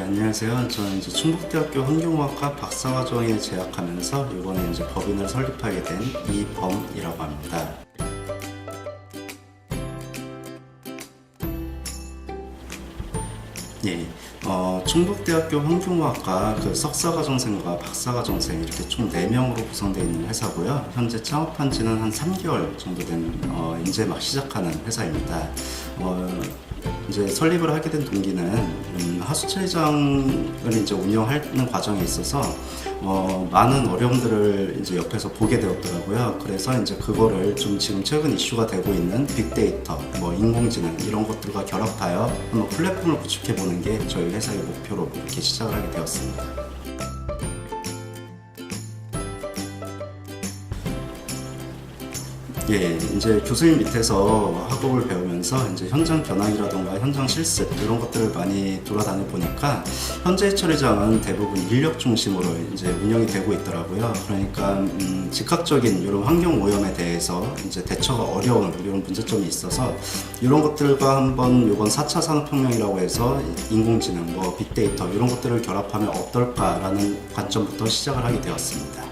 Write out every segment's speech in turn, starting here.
네, 안녕하세요. 저는 이제 충북대학교 환경공학과 박사과정에 재학하면서 이번에 이제 법인을 설립하게 된 이범이라고 합니다. 예, 어, 충북대학교 환경공학과 그 석사과정생과 박사과정생 이렇게 총 4명으로 구성되어 있는 회사고요. 현재 창업한 지는 한 3개월 정도 된, 어, 이제 막 시작하는 회사입니다. 어, 이제 설립을 하게 된 동기는 음, 하수처리장을 이제 운영하는 과정에 있어서 어, 많은 어려움들을 이제 옆에서 보게 되었더라고요. 그래서 이제 그거를 좀 지금 최근 이슈가 되고 있는 빅데이터, 뭐 인공지능 이런 것들과 결합하여 한번 플랫폼을 구축해 보는 게 저희 회사의 목표로 이렇게 시작을 하게 되었습니다. 예, 이제 교수님 밑에서 학업을 배우면서 이제 현장 견학이라던가 현장 실습 이런 것들을 많이 돌아다녀 보니까 현재 처리장은 대부분 인력 중심으로 이제 운영이 되고 있더라고요. 그러니까 음, 즉각적인 이런 환경 오염에 대해서 이제 대처가 어려운 이런 문제점이 있어서 이런 것들과 한번 이번 4차 산업혁명이라고 해서 인공지능, 뭐 빅데이터 이런 것들을 결합하면 어떨까라는 관점부터 시작을 하게 되었습니다.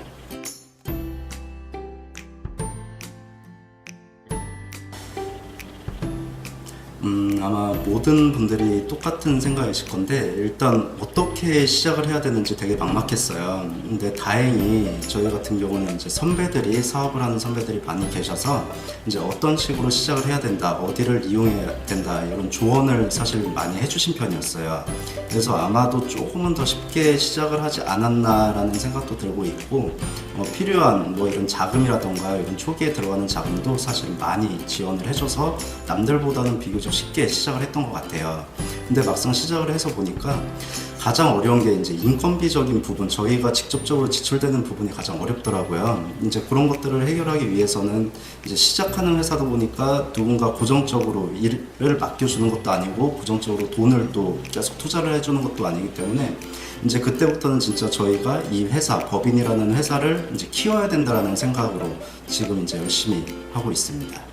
음, 아마 모든 분들이 똑같은 생각이실 건데 일단 어떻게 시작을 해야 되는지 되게 막막했어요. 근데 다행히 저희 같은 경우는 이제 선배들이 사업을 하는 선배들이 많이 계셔서 이제 어떤 식으로 시작을 해야 된다, 어디를 이용해야 된다 이런 조언을 사실 많이 해주신 편이었어요. 그래서 아마도 조금은 더 쉽게 시작을 하지 않았나라는 생각도 들고 있고 어, 필요한 뭐 이런 자금이라던가 이런 초기에 들어가는 자금도 사실 많이 지원을 해줘서 남들보다는 비교적 쉽게 시작을 했던 것 같아요. 근데 막상 시작을 해서 보니까 가장 어려운 게 이제 인건비적인 부분, 저희가 직접적으로 지출되는 부분이 가장 어렵더라고요. 이제 그런 것들을 해결하기 위해서는 이제 시작하는 회사다 보니까 누군가 고정적으로 일을 맡겨주는 것도 아니고 고정적으로 돈을 또 계속 투자를 해주는 것도 아니기 때문에 이제 그때부터는 진짜 저희가 이 회사, 법인이라는 회사를 이제 키워야 된다라는 생각으로 지금 이제 열심히 하고 있습니다.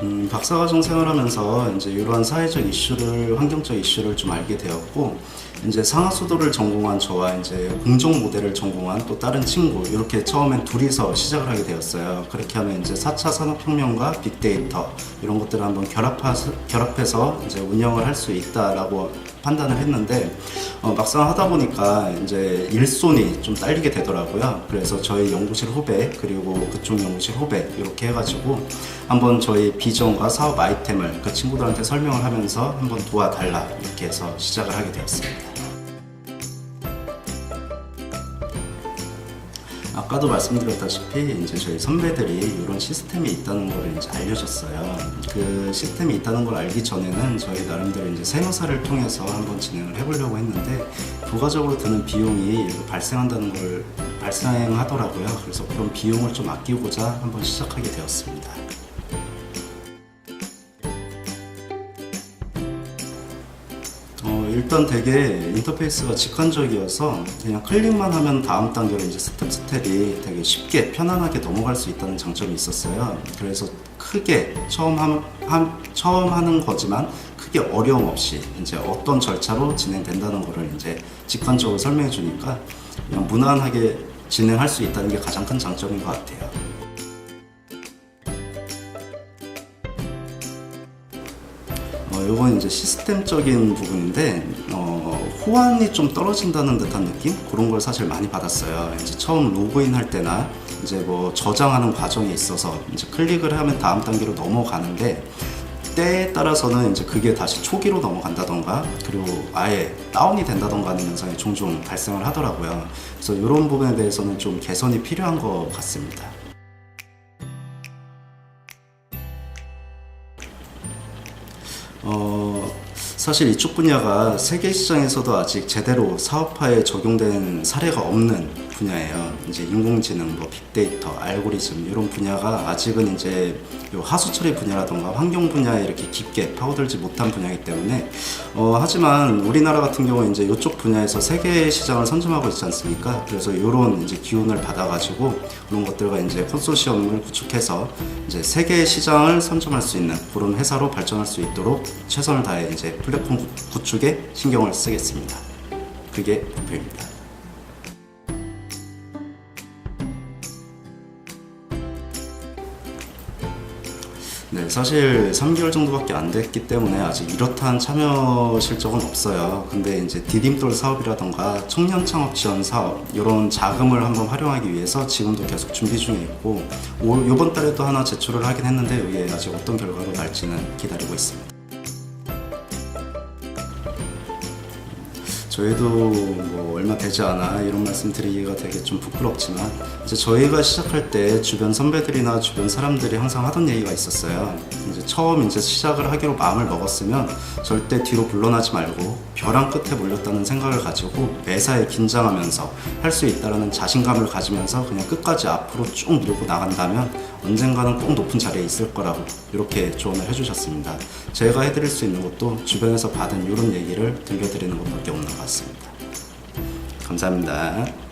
음, 박사과정 생활하면서 이제 이러한 사회적 이슈를 환경적 이슈를 좀 알게 되었고 이제 상하수도를 전공한 저와 이제 공정 모델을 전공한 또 다른 친구 이렇게 처음엔 둘이서 시작을 하게 되었어요. 그렇게 하면 이제 4차 산업혁명과 빅데이터 이런 것들을 한번 결합해서, 결합해서 이제 운영을 할 수 있다라고 판단을 했는데 어, 막상 하다 보니까 이제 일손이 좀 딸리게 되더라고요. 그래서 저희 연구실 후배 그리고 그쪽 연구실 후배 이렇게 해가지고 한번 저희 비전과 사업 아이템을 그 친구들한테 설명을 하면서 한번 도와달라 이렇게 해서 시작을 하게 되었습니다. 아까도 말씀드렸다시피 이제 저희 선배들이 이런 시스템이 있다는 걸 이제 알려줬어요. 그 시스템이 있다는 걸 알기 전에는 저희 나름대로 이제 세무사를 통해서 한번 진행을 해보려고 했는데 부가적으로 드는 비용이 발생한다는 걸 발생하더라고요. 그래서 그런 비용을 좀 아끼고자 한번 시작하게 되었습니다. 어, 일단 되게 인터페이스가 직관적이어서 그냥 클릭만 하면 다음 단계로 이제 스텝 스텝이 되게 쉽게 편안하게 넘어갈 수 있다는 장점이 있었어요. 그래서 크게 처음 함, 함- 처음 하는 거지만 크게 어려움 없이 이제 어떤 절차로 진행된다는 거를 이제 직관적으로 설명해 주니까 그냥 무난하게 진행할 수 있다는 게 가장 큰 장점인 것 같아요. 어, 이건 이제 시스템적인 부분인데 어, 호환이 좀 떨어진다는 듯한 느낌 그런 걸 사실 많이 받았어요. 이제 처음 로그인 할 때나 이제 뭐 저장하는 과정에 있어서 이제 클릭을 하면 다음 단계로 넘어가는데 때에 따라서는 이제 그게 다시 초기로 넘어간다던가 그리고 아예 다운이 된다던가 하는 현상이 종종 발생을 하더라고요. 그래서 이런 부분에 대해서는 좀 개선이 필요한 것 같습니다. 어, 사실 이쪽 분야가 세계 시장에서도 아직 제대로 사업화에 적용된 사례가 없는 분야예요. 이제 인공지능, 뭐 빅데이터, 알고리즘 이런 분야가 아직은 이제 요 하수 처리 분야라던가 환경 분야에 이렇게 깊게 파고들지 못한 분야이기 때문에 어, 하지만 우리나라 같은 경우는 이제 이쪽 분야에서 세계 시장을 선점하고 있지 않습니까? 그래서 이런 이제 기운을 받아가지고 그런 것들과 이제 컨소시엄을 구축해서 이제 세계 시장을 선점할 수 있는 그런 회사로 발전할 수 있도록 최선을 다해 이제 플랫폼 구- 구축에 신경을 쓰겠습니다. 그게 목표입니다. 네, 사실 3개월 정도밖에 안 됐기 때문에 아직 이렇다한 참여 실적은 없어요. 근데 이제 디딤돌 사업이라던가 청년 창업 지원 사업 이런 자금을 한번 활용하기 위해서 지금도 계속 준비 중에 있고 올 이번 달에도 하나 제출을 하긴 했는데 이게 아직 어떤 결과로 날지는 기다리고 있습니다. 저희도 뭐 얼마 되지 않아 이런 말씀 드리기가 되게 좀 부끄럽지만 이제 저희가 시작할 때 주변 선배들이나 주변 사람들이 항상 하던 얘기가 있었어요. 이제 처음 이제 시작을 하기로 마음을 먹었으면 절대 뒤로 물러나지 말고 벼랑 끝에 몰렸다는 생각을 가지고 매사에 긴장하면서 할 수 있다라는 자신감을 가지면서 그냥 끝까지 앞으로 쭉 밀고 나간다면 언젠가는 꼭 높은 자리에 있을 거라고 이렇게 조언을 해주셨습니다. 제가 해드릴 수 있는 것도 주변에서 받은 이런 얘기를 들려드리는 것밖에 없는 것 같습니다. 감사합니다.